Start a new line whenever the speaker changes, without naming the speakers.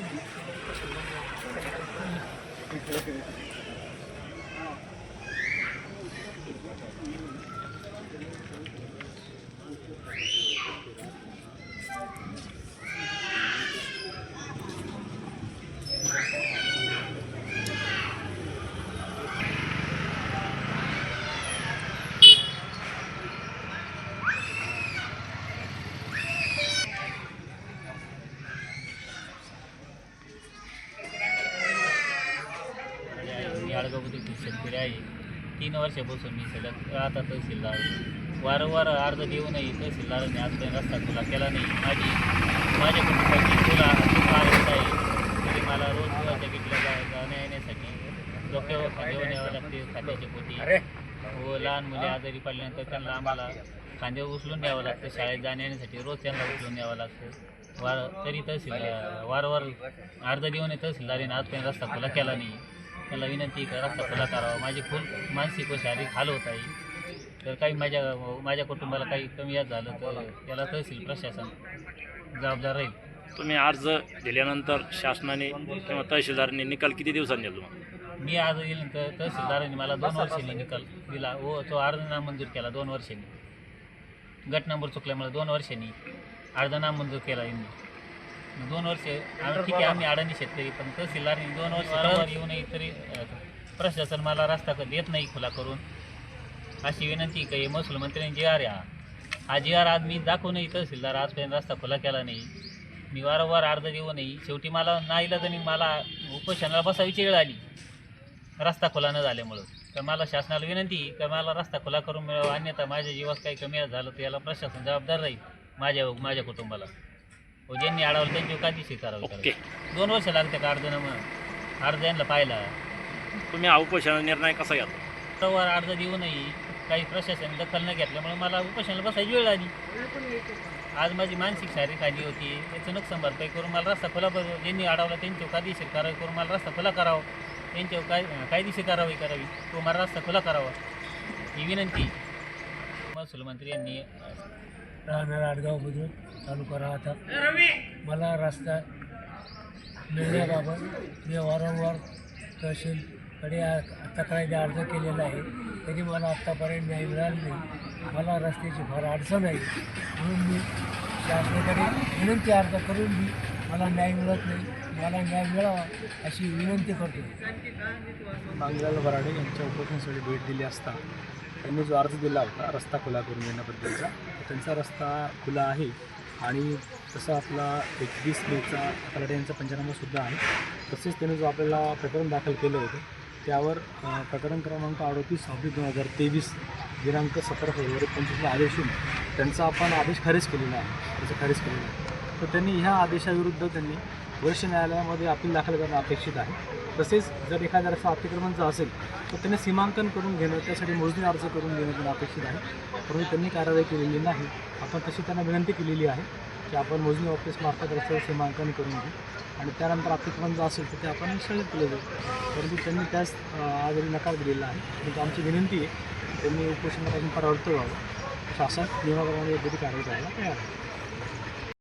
Thank you. शेतकरी आहे. तीन वर्षापासून मी सलग राहता तहसीलदार वारंवार अर्ज देऊनही तहसीलदारांनी आजपर्यंत रस्ता खुला केला नाही. माझी माझ्या कुटुंबाची खुला होत आहे. तरी मला रोज दुधाच्या किटल्या जा जाण्या येण्यासाठी डोक्यावर खांद्यावर न्यावं लागते. खात्याची पोटी. व लहान मुले आजारी पडल्यानंतर त्यांना आम्हाला खांद्यावर उचलून न्यावं लागतं. शाळेत जाण्या येण्यासाठी रोज त्यांना उचलून न्यावं लागतं. वार तरी तहसील वारंवार अर्ज देऊन तहसीलदारीने आजपर्यंत रस्ता खुला केला नाही. त्याला विनंती रस्ता खुला करावा. माझी खूप मानसिक व शारीरिक हाल होत आहे. तर काही माझ्या माझ्या कुटुंबाला काही कमी याद झालं तर त्याला तहसील प्रशासन जबाबदार राहील.
तुम्ही अर्ज दिल्यानंतर शासनाने किंवा तहसीलदारांनी निकाल किती दिवसांनी दिला तुम्हाला?
मी आज येईल तर तहसीलदारांनी मला दोन वर्षांनी निकाल दिला. व तो अर्ज नामंजूर केला दोन वर्षांनी. गट नंबर चुकल्यामुळे दोन वर्षांनी अर्ज नामंजूर केला यांनी. दोन वर्ष ठीक आहे आम्ही अडाणी शेतकरी पण तहसीलदारांनी दोन वर्ष वारंवार येऊनही तरी प्रशासन मला रस्ता देत नाही खुला करून. अशी विनंती काही महसूल मंत्र्यांनी जी आर हा. जी आर आज मी दाखवूनही तहसीलदार आजपर्यंत रस्ता खुला केला नाही. मी वारंवार अर्ज देऊनही शेवटी मला नाईलाजाने मला उपोषणाला बसायची वेळ आली. रस्ता खुला न झाल्यामुळं. तर मला शासनाला विनंती की मला रस्ता खुला करून मिळावा. अन्यथा माझ्या जीवास काही कमी झालं तर याला प्रशासन जबाबदार राहील. माझ्या माझ्या कुटुंबाला. व ज्यांनी अडवलं त्यांची कायदेशीर कारवाई
ओके.
करावी दोन वर्ष लागते का अर्ज नम अर्ज यांना पाहिला.
तुम्ही हा उपोषणाचा निर्णय कसा घ्या
वारंवार अर्ज देऊनही काही प्रशासन दखल न घेतल्यामुळे मला उपोषणाला बसायची वेळ आली. आज माझी मानसिक शारीरिक आली होती. याचं नुकसान भरपाई करून मला रस्ता खुला करू. ज्यांनी अडवला त्यांच्यावर कायदेशीर कारवाई करून मला रस्ता खुला करावा. त्यांच्यावर काय कायदेशीर कारवाई करावी? तो मला रस्ता खुला करावा. ही विनंती महसूल मंत्री यांनी
राहणार आडगाव बुद्रुक तालुका राहता मला रस्ता मिळण्याबाबत मी वारंवार तहसीलकडे तक्रारी अर्ज केलेला आहे. तरी मला आत्तापर्यंत न्याय मिळाला नाही. मला रस्त्याची फार अडचण आहे. म्हणून मी शासनाकडे विनंती अर्ज करून मी मला न्याय मिळत नाही. मला न्याय मिळावा अशी विनंती करतो.
मांगलाल वराडे यांच्या उपोषणासाठी भेट दिली असता त्यांनी जो अर्ज दिला होता रस्ता खुला करून देण्याबद्दलचा तर त्यांचा रस्ता खुला आहे. आणि तसा आपला एकवीस मेचा तलाठी यांचा पंचनामासुद्धा आहे तसेच त्याने जो आपल्याला प्रकरण दाखल केलं होतं त्यावर प्रकरण क्रमांक अडोतीस ऑब्लिक दोन हजार तेवीस दिनांक सतरा फेब्रुवारी पंचवीसला आदेश येऊन त्यांचा आपण आदेश खारिज केलेला आहे. त्याचा खारिज केलेला आहे. तर त्यांनी ह्या आदेशाविरुद्ध त्यांनी वरिष्ठ न्यायालयामध्ये अपील दाखल करणं अपेक्षित आहे. तसेच जर एखाद्या रस्ता अतिक्रमणचा असेल तर त्यांनी सीमांकन करून घेणं त्यासाठी मोजणी अर्ज करून घेणं त्यांना अपेक्षित आहे. परंतु त्यांनी कारवाई केलेली नाही. आपण तशी त्यांना विनंती केलेली आहे की आपण मोजणी ऑफिसमार्फत रस्त्यावर सीमांकन करून घेऊ. आणि त्यानंतर अतिक्रमण जर असेल तर ते आपण स्थगित केलं जाईल परंतु त्यांनी त्यास अं, आजही नकार दिलेला आहे. परंतु आमची विनंती आहे त्यांनी उपोषणापासून परावृत्त व्हावं. शासन नियमाप्रमाणे योग्य ती कारवाई करायला तयार आहे.